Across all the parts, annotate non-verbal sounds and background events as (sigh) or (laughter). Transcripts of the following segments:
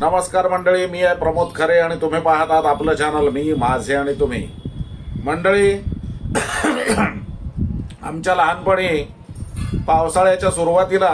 नमस्कार मंडळी मी आहे प्रमोद खरे आणि तुम्ही पाहतात आपलं चॅनल मी माझे आणि तुम्ही. मंडळी आमच्या लहानपणी पावसाळ्याच्या सुरुवातीला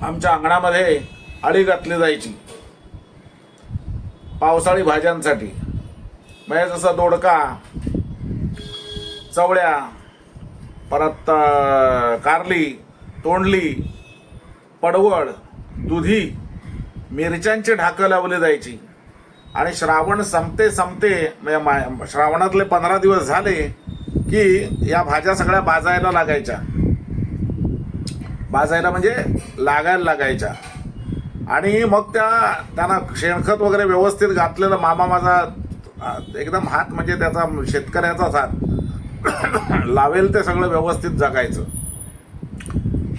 आमच्या अंगणामध्ये अळी घातली जायची. पावसाळी भाज्यांसाठी. म्हणजे जसं दोडका चवळ्या परत कारली तोंडली पडवळ दुधी मिरच्यांची ढाकं लावली जायची. आणि श्रावण संपते संपते म्हणजे मा- श्रावणातले पंधरा दिवस झाले की या भाज्या सगळ्या बाजायला लागायच्या. बाजायला म्हणजे लागायला लागायच्या. आणि मग त्या त्यांना शेणखत वगैरे व्यवस्थित घातलेलं मामा माझा एकदम हात म्हणजे त्याचा शेतकऱ्याचाच हात (coughs) लावेल ते सगळं व्यवस्थित जगायचं.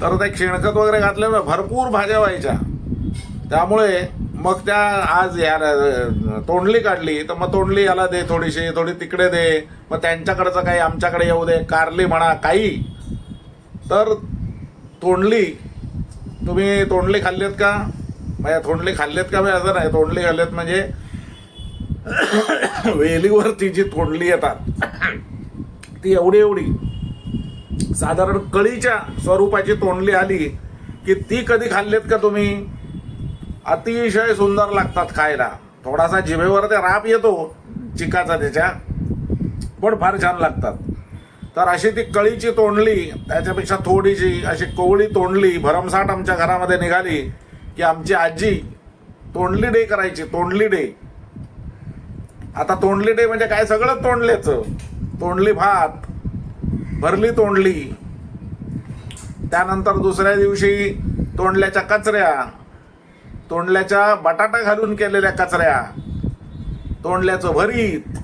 तर ते शेणखत वगैरे घातलेलं भरपूर भाज्या व्हायच्या. त्यामुळे मग त्या आज या तोंडली काढली तर मग तोंडली याला दे थोडीशी थोडी तिकडे दे मग त्यांच्याकडचं काही आमच्याकडे येऊ दे कारली म्हणा काही. तर तोंडली तुम्ही तोंडली खाल्लेत का? म्हणजे तोंडली खाल्लेत का? मी असं नाही तोंडली खाल्लेत म्हणजे (coughs) वेलीवरती जी तोंडली येतात (coughs) ती एवढी एवढी. साधारण कळीच्या स्वरूपाची तोंडली आली की ती कधी खाल्लेत का तुम्ही? अतिशय सुंदर लागतात खायला. थोडासा जिभेवर ते राप येतो चिकाचा त्याच्या पण फार छान लागतात. तर अशी ती कळीची तोंडली त्याच्यापेक्षा थोडीशी अशी कोवळी तोंडली भरमसाठ आमच्या घरामध्ये निघाली की आमची आजी तोंडली डे करायची तोंडली डे. आता तोंडली डे म्हणजे काय? सगळं तोंडल्याचं तोंडली भात भरली तोंडली. त्यानंतर दुसऱ्या दिवशी तोंडल्याच्या कचऱ्या तोंडल्याच्या बटाटा घालून केलेल्या कचऱ्या तोंडल्याचं भरीत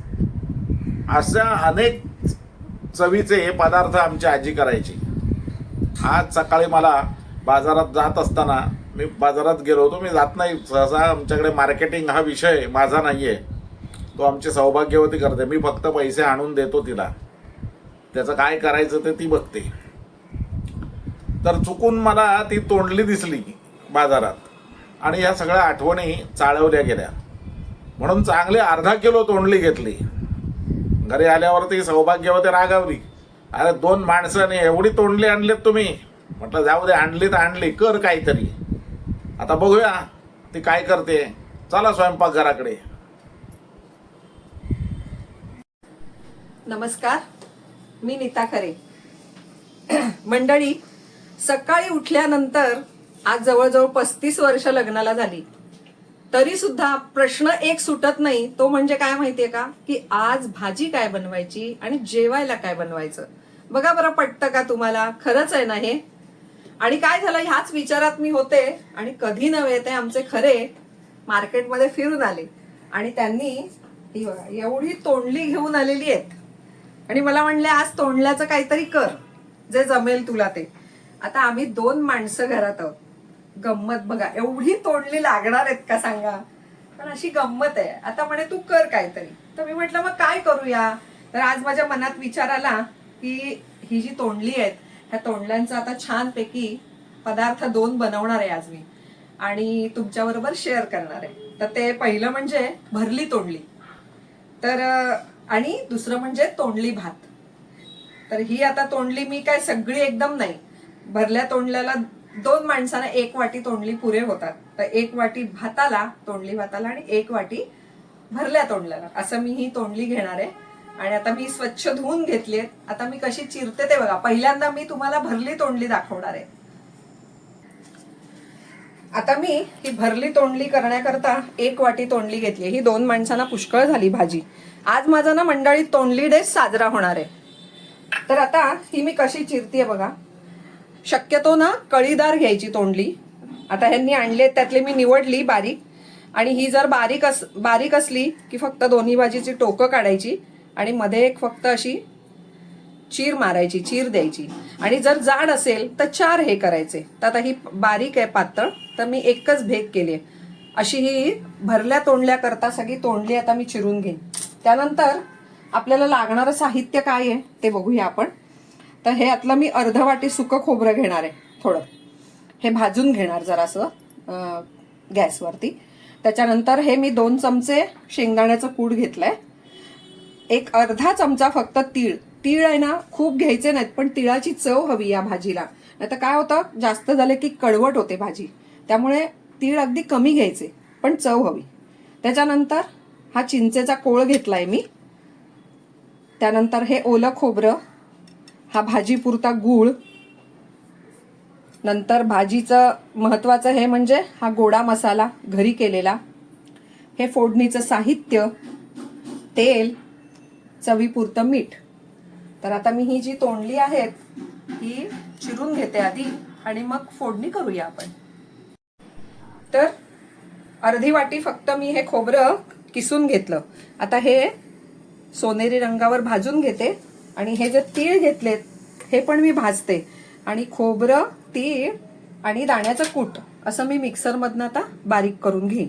अशा अनेक चवीचे पदार्थ आमची आजी करायची. आज सकाळी मला बाजारात जात असताना मी बाजारात गेलो होतो. मी जात नाही. सहसा आमच्याकडे मार्केटिंग हा विषय माझा नाही आहे तो आमची सौभाग्यवती करते. मी फक्त पैसे आणून देतो तिला. त्याचं काय करायचं ते ती बघते. तर चुकून मला ती तोंडली दिसली बाजारात. आणि ह्या सगळ्या आठवणी चाळवल्या गेल्या. म्हणून चांगली अर्धा किलो तोंडली घेतली. घरी आल्यावर ती सौभाग्यवती रागावली अरे दोन माणसाने एवढी तोंडली आणलीत तुम्ही. म्हटलं जाऊ दे आणली तर आणली. कर काहीतरी. आता बघूया ती काय करते. चला स्वयंपाकघराकडे नमस्कार. मी नीता खरे. मंडळी सकाळी उठल्यानंतर आज जवळजवळ पस्तीस वर्ष लग्नाला झाली. तरी सुद्धा प्रश्न एक सुटत नाही तो म्हणजे काय माहितीये का? की आज भाजी काय बनवायची आणि जेवायला काय बनवायचं? बघा बरं पटतं का तुम्हाला? खरंच आहे ना हे? आणि काय झालं? ह्याच विचारात मी होते आणि कधी नव्हे ते आमचे खरे मार्केटमध्ये फिरून आले. आणि त्यांनी एवढी तोंडली घेऊन आलेली आहेत. आणि मला म्हणले आज तोंडल्याचं काहीतरी कर. जे जमेल तुला ते. आता आम्ही दोन माणसं घरात आहोत. गंमत बघा. एवढी तोंडली लागणार आहेत का सांगा? पण अशी गंमत आहे. आता म्हणे तू कर काहीतरी. तर मी म्हटलं मग काय करूया? तर आज माझ्या मनात विचार आला की ही जी तोंडली आहेत ह्या तोंडल्यांचा आता छानपैकी पदार्थ दोन बनवणार आहे आज मी. आणि तुमच्याबरोबर शेअर करणार आहे. तर ते पहिलं म्हणजे भरली तोंडली. तर आणि दुसरं म्हणजे तोंडली भात. तर ही आता तोंडली मी काय सगळी एकदम नाही. भरल्या तोंडल्याला दोन माणसांना एक वाटी तोंडली पुरे होतात. तर एक वाटी भाताला तोंडली भाताला आणि एक वाटी भरल्या तोंडल्याला. असं मी ही तोंडली घेणार आहे. आणि आता मी स्वच्छ धुवून घेतली आता मी कशी चिरते ते बघा. पहिल्यांदा मी तुम्हाला भरली तोंडली दाखवणार आहे. आता मी ही भरली तोंडली करण्याकरता एक वाटी तोंडली घेतली ही दोन माणसांना पुष्कळ झाली भाजी. आज माझा ना मंडळी तोंडली डे साजरा होणार आहे. तर आता ही मी कशी चिरतीये बघा. शक्यतो ना कळीदार घ्यायची तोंडली. आता ह्यांनी आणले त्यातली मी निवडली बारीक. आणि ही जर बारीक अस बारीक असली की फक्त दोन्ही भाजीची टोकं काढायची आणि मध्ये एक फक्त अशी चीर मारायची चीर द्यायची. आणि जर जाड असेल तर चार हे करायचे. तर आता ही बारीक आहे पातळ तर मी एकच भेग केली अशी ही भरल्या तोंडल्याकरता सगळी तोंडली आता मी चिरून घेईन. त्यानंतर आपल्याला लागणारं साहित्य काय आहे ते बघूया आपण. तर हे यातलं मी अर्ध वाटी सुकं खोबरं घेणार आहे थोडं. हे भाजून घेणार जरासं गॅसवरती. त्याच्यानंतर हे मी दोन चमचे शेंगदाण्याचं कूट घेतलंय. एक अर्धा चमचा फक्त तीळ. तीळ आहे ना खूप घ्यायचे नाहीत पण तिळाची चव हवी या भाजीला. नाही तर काय होतं जास्त झाले की कडवट होते भाजी. त्यामुळे तीळ अगदी कमी घ्यायचे पण चव हवी. त्याच्यानंतर हा चिंचेचा कोळ घेतलाय मी. त्यानंतर हे ओलं खोबरं हा भाजीपुरता गूळ. नंतर भाजीचं महत्वाचं हे म्हणजे हा गोडा मसाला घरी केलेला. हे फोडणीचं साहित्य तेल चवीपुरतं मीठ. तर आता मी ही जी तोंडली आहेत ही चिरून घेते आधी आणि मग फोडणी करूया आपण. तर अर्धी वाटी फक्त मी हे खोबरं किसून घेतलं. आता हे सोनेरी रंगावर भाजून घेते. आणि हे जे तीळ घेतलेत हे पण मी भाजते. आणि खोबरं तीळ आणि दाण्याचं कूट असं मी मिक्सरमधनं आता बारीक करून घेईन.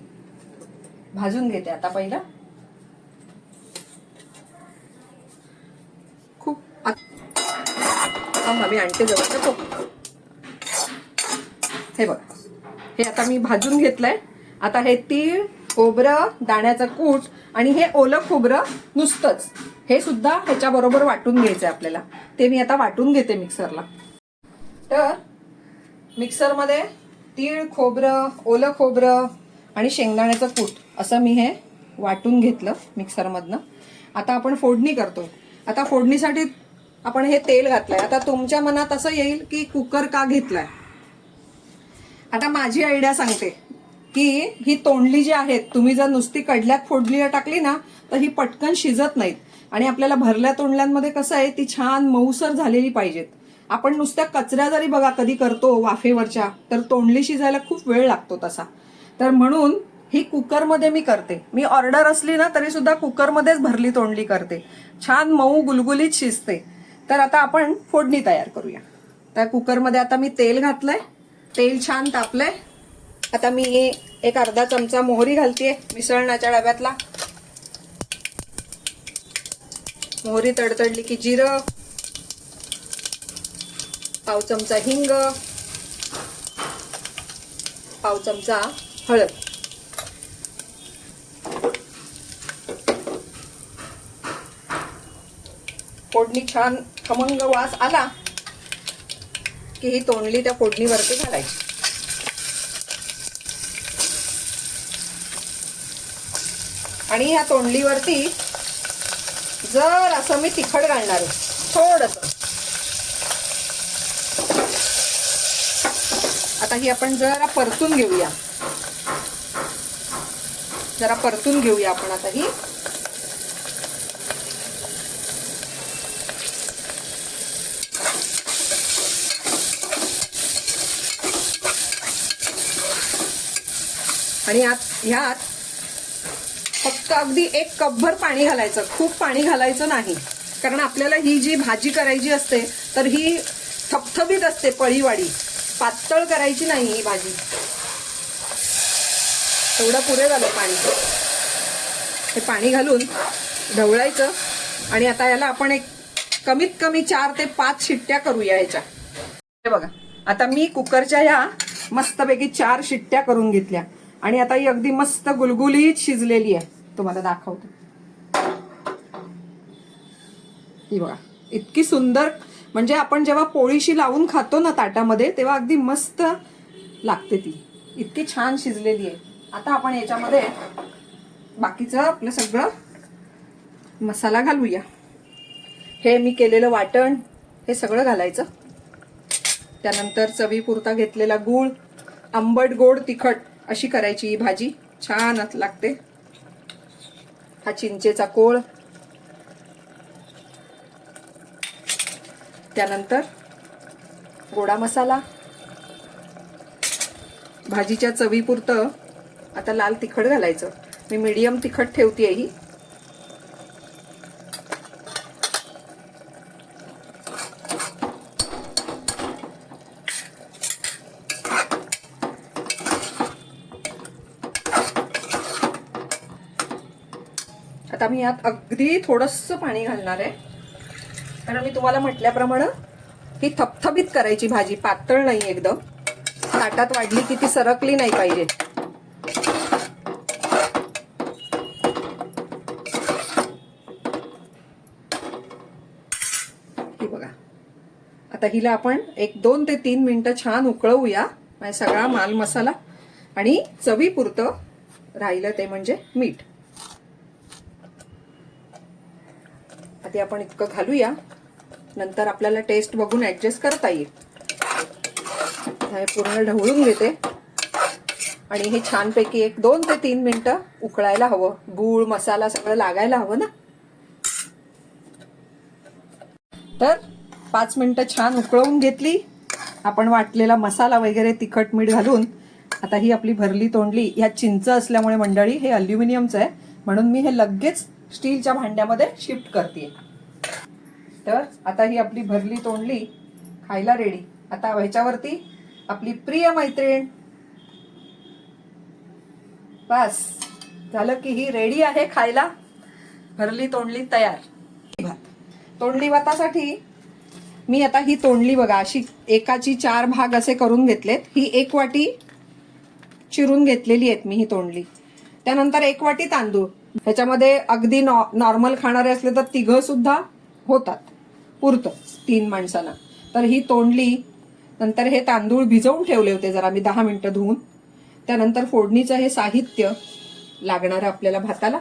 भाजून घेते आता पहिलं. खूप मी आणते जवळ तो हो. हे बघ. हे आता मी भाजून घेतलंय. आता हे तीळ खोबरं दाण्याचं कूट आणि हे ओलं खोबरं नुसतंच. हे सुद्धा ह्याच्या बरोबर वाटून घ्यायचंय आपल्याला. ते मी आता वाटून घेते मिक्सरला. तर मिक्सरमध्ये तीळ खोबरं ओलं खोबरं आणि शेंगदाण्याचं कूट असं मी हे वाटून घेतलं मिक्सरमधनं. आता आपण फोडणी करतो आता फोडणीसाठी आपण हे तेल घातलंय. आता तुमच्या मनात असं येईल की कुकर का घेतलाय? आता माझी आयडिया सांगते. की ही तोंडली जी आहेत तुम्ही जर नुसती कडल्यात फोडली टाकली ना तर ही पटकन शिजत नाहीत. आणि आपल्याला भरल्या तोंडल्यांमध्ये कसं आहे ती छान मऊसर झालेली पाहिजेत. आपण नुसत्या कचऱ्या जरी बघा कधी करतो वाफेवरच्या तर तोंडली शिजायला खूप वेळ लागतो तसा. तर म्हणून ही कुकरमध्ये मी करते. मी ऑर्डर असली ना तरी सुद्धा कुकरमध्येच भरली तोंडली करते. छान मऊ गुलगुलीत शिजते. तर आता आपण फोडणी तयार करूया. त्या कुकरमध्ये आता मी तेल घातलंय. तेल छान तापलंय. आता मी एक अर्धा चमचा मोहरी घालतेय मिसळण्याच्या डब्यातला. मोहरी तडतडली की जिरं पाव चमचा हिंग पाव चमचा हळद. फोडणी छान खमंग वास आला की ही तोंडली त्या फोडणीवरती घालायची. आणि ह्या तोंडलीवरती जर असं मी तिखट घालणार आहे थोडस. आता ही आपण जरा परतून घेऊया. जरा परतून घेऊया आपण आता ही. आणि आत ह्यात फक्त अगदी एक कपभर पाणी घालायचं खूप पाणी घालायचं नाही. कारण आपल्याला ही जी भाजी करायची असते तर ही थपथपीत असते पळीवाडी. पातळ करायची नाही ही भाजी. एवढं पुरे झालं पाणी. हे पाणी घालून ढवळायचं आणि आता याला आपण एक कमीत कमी चार ते पाच शिट्ट्या करूया ह्याच्या. हे बघा आता मी कुकरच्या ह्या मस्तपैकी चार शिट्ट्या करून घेतल्या. आणि आता ही अगदी मस्त गुलगुलीत शिजलेली आहे. तुम्हाला दाखवते. ही बघा. इतकी सुंदर म्हणजे आपण जेव्हा पोळीशी लावून खातो ना ताटामध्ये तेव्हा अगदी मस्त लागते ती. इतकी छान शिजलेली आहे. आता आपण याच्यामध्ये बाकीचं आपलं सगळं मसाला घालूया. हे मी केलेलं वाटण हे सगळं घालायचं. त्यानंतर चवीपुरता घेतलेला गूळ आंबट गोड तिखट अशी करायची ही भाजी. छान लागते. हा चिंचेचा कोळ. त्यानंतर गोडा मसाला. भाजीच्या चवीपुरतं आता लाल तिखट घालायचं. मी मीडियम तिखट ठेवते ही. मी यात अगदी थोडंसं पाणी घालणार आहे. कारण मी तुम्हाला म्हटल्याप्रमाणे ही थपथपीत करायची भाजी पातळ नाही एकदम. ताटात वाढली की ती सरकली नाही पाहिजे. बघा. आता हिला आपण एक दोन ते तीन मिनिटं छान उकळवूया सगळा माल मसाला. आणि चवीपुरतं राहिलं ते म्हणजे मीठ. ते आपण इतकं घालूया. नंतर आपल्याला टेस्ट बघून ॲडजस्ट करता येईल. हे पूर्ण ढवळून घेते. आणि हे छानपैकी एक दोन ते तीन मिनिटं उकळायला हवं. गूळ मसाला सगळं लागायला हवं ना? तर पाच मिनिटं छान उकळवून घेतली. आपण वाटलेला मसाला वगैरे तिखट मीठ घालून. आता ही आपली भरली तोंडली. ह्यात चिंच असल्यामुळे मंडळी हे अल्युमिनियमचं आहे. म्हणून मी हे लगेच स्टीलच्या भांड्यामध्ये शिफ्ट करते तर आता ही आपली भरली तोंडली खायला रेडी आता ह्याच्यावरती आपली प्रिय मैत्रीण. बस झालं की ही रेडी आहे खायला. भरली तोंडली तयार. भात. तोंडली भातासाठी मी आता ही तोंडली बघा अशी एकाची चार भाग असे करून घेतलेत. ही एक वाटी चिरून घेतलेली आहेत मी ही तोंडली. त्यानंतर एक वाटी तांदूळ. ह्याच्यामध्ये अगदी नॉ नॉर्मल खाणारे असले तर तिघं सुद्धा होतात. पुरतं तीन माणसांना. तर ही तोंडली नंतर हे तांदूळ भिजवून ठेवले होते जरा मी दहा मिनटं धुवून. त्यानंतर फोडणीचं हे साहित्य लागणार आपल्याला भाताला.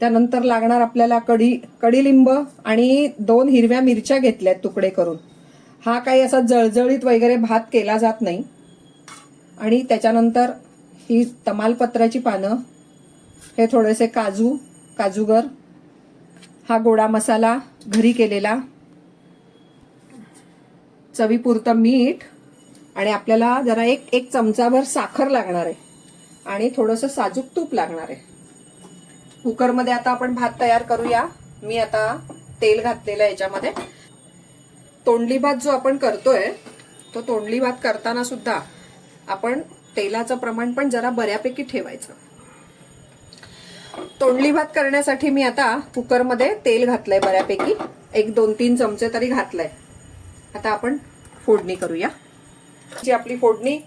त्यानंतर लागणार आपल्याला कडी कडीलिंब आणि दोन हिरव्या मिरच्या घेतल्यात तुकडे करून. हा काही असा जळजळीत वगैरे भात केला जात नाही. आणि त्याच्यानंतर ही तमालपत्राची पानं हे थोडेसे काजू काजूगर हा गोडा मसाला घरी केलेला. चवीपुरतं मीठ आणि आपल्याला जरा एक एक चमचाभर साखर लागणार आहे आणि थोडंसं साजूक तूप लागणार आहे. कुकरमध्ये आता आपण भात तयार करूया. मी आता तेल घातलेलं आहे याच्यामध्ये. तोंडली भात जो आपण करतोय तो तोंडली भात करताना सुद्धा आपण तेलाचं प्रमाण पण जरा बऱ्यापैकी ठेवायचं. तोंडली भात करण्यासाठी मी आता कुकरमध्ये तेल घातलंय बऱ्यापैकी. एक दोन तीन चमचे तरी घातलंय. आता आपण फोडणी करूया. जी आपली फोडणी.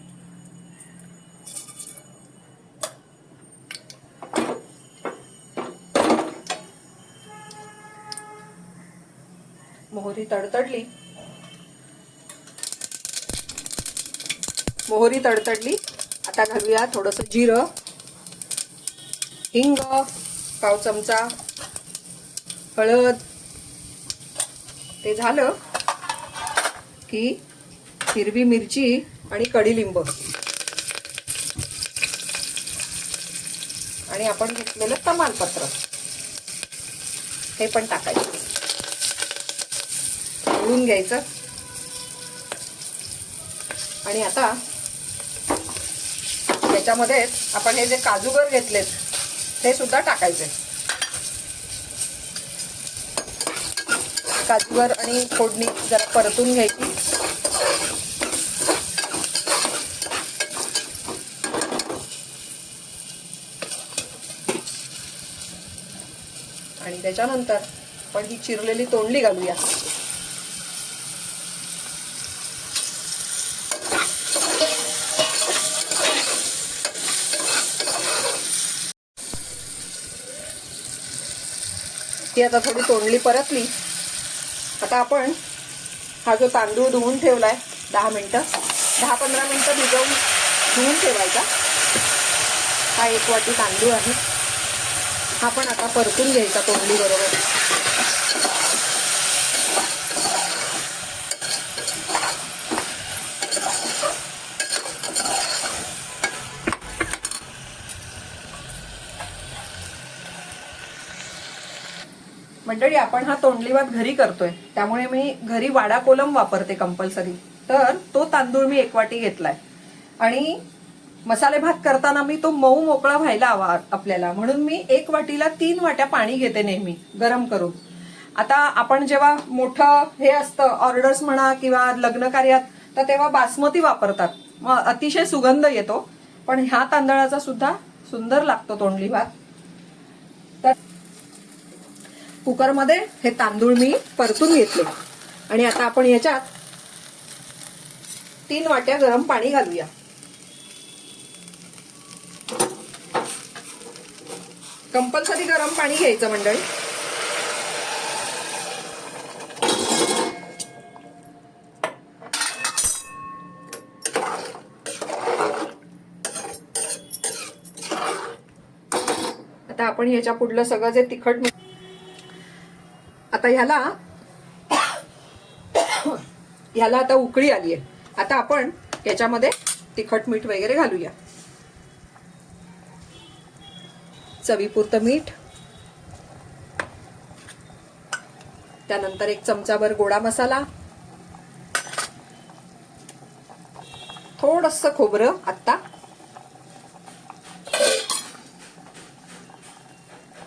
मोहरी तडतडली. मोहरी तडतडली. आता घालूया थोडस जिरं. हिंग पाव चमचा हळद. ते झालं. की हिरवी मिरची आणि कडीलिंब. आणि आपण घेतलेलं तमालपत्र हे पण टाकायचं. उडून घ्यायचं. आणि आता त्याच्यामध्ये आपण हे जे काजूगर घेतलेत ते सुद्धा टाकायचे. काजूवर आणि फोडणी जरा परतून घ्यायची. आणि त्याच्यानंतर आपण ही चिरलेली तोंडली घालूया. ती आता थोडी तोंडली परतली. आता आपण हा जो तांदूळ धुवून ठेवलाय दहा मिनटं दहा पंधरा मिनटं भिजवून धुवून ठेवायचा. हा एक वाटी तांदूळ आहे. हा पण आता परतून घ्यायचा तोंडली मंडळी आपण हा तोंडली भात घरी करतोय. त्यामुळे मी घरी वाडा कोलम वापरते कंपल्सरी. तर तो तांदूळ मी एक वाटी घेतलाय. आणि मसाले भात करताना मी तो मऊ मोकळा व्हायला हवा आपल्याला. म्हणून मी एक वाटीला तीन वाट्या पाणी घेते नेहमी गरम करून. आता आपण जेव्हा मोठं हे असतं ऑर्डर्स म्हणा किंवा लग्न कार्यात तर तेव्हा बासमती वापरतात. मग अतिशय सुगंध येतो. पण ह्या तांदळाचा सुद्धा सुंदर लागतो तोंडली भात कुकरमध्ये हे तांदूळ मी परतून घेतले. आणि आता आपण याच्यात तीन वाट्या गरम पाणी घालूया. कंपल्सरी गरम पाणी घ्यायचं मंडळी. आता आपण याच्या पुढलं सगळं जे तिखट आता ह्याला ह्याला आता उकळी आली आहे. आता आपण याच्यामध्ये तिखट मीठ वगैरे घालूया. चवीपुरतं मीठ. त्यानंतर एक चमचाभर गोडा मसाला. थोडस खोबरं आत्ता.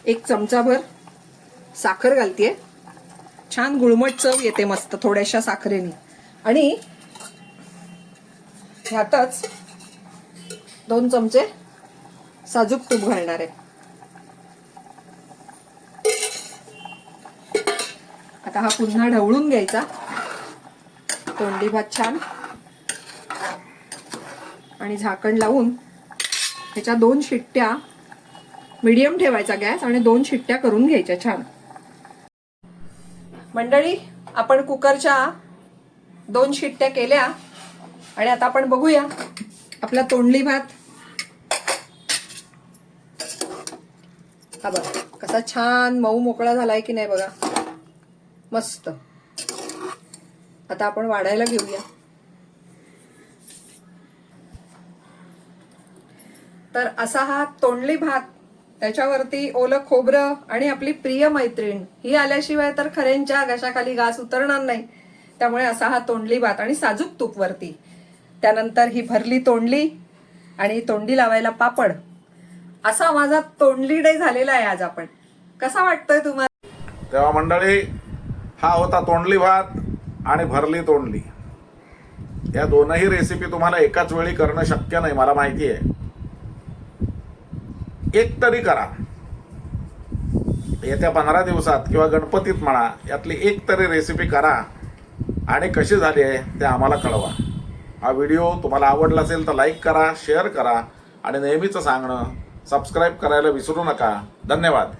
एक चमचाभर साखर घालतीये. छान गुळमट चव येते मस्त थोड्याशा साखरेने. आणि ह्यातच दोन चमचे साजूक तूप घालणार आहे. आता हा पुन्हा ढवळून घ्यायचा. तोंडी भात छान. आणि झाकण लावून ह्याच्या दोन शिट्ट्या मीडियम ठेवायचा गॅस आणि दोन शिट्ट्या करून घ्यायच्या छान. मंडळी आपण कुकरच्या दोन शिट्ट्या केल्या आणि आता आपण बघूया आपला तोंडली भात. हा बघा कसा छान मऊ मोकळा झालाय की नाही बघा. मस्त. आता आपण वाढायला घेऊया. तर असा हा तोंडली भात त्याच्यावरती ओलं खोबरं आणि आपली प्रिय मैत्रीण ही आल्याशिवाय तर खऱ्यांच्या घशाखाली घास उतरणार नाही. त्यामुळे असा हा तोंडली भात आणि साजूक तूप वरती. त्यानंतर ही भरली तोंडली आणि तोंडी लावायला पापड. असा माझा तोंडली डे झालेला आहे आज आपण. कसा वाटतोय तुम्हाला तेव्हा मंडळी हा होता तोंडली भात आणि भरली तोंडली. या दोनही रेसिपी तुम्हाला एकाच वेळी करणं शक्य नाही मला माहिती आहे. एक तरी करा. येत्या पंधरा दिवसात किंवा गणपतीत म्हणा यातली एक तरी रेसिपी करा आणि कशी झाली आहे ते आम्हाला कळवा. हा व्हिडिओ तुम्हाला आवडला असेल तर लाईक करा शेअर करा आणि नेहमीचं सांगणं सबस्क्राईब करायला विसरू नका. धन्यवाद.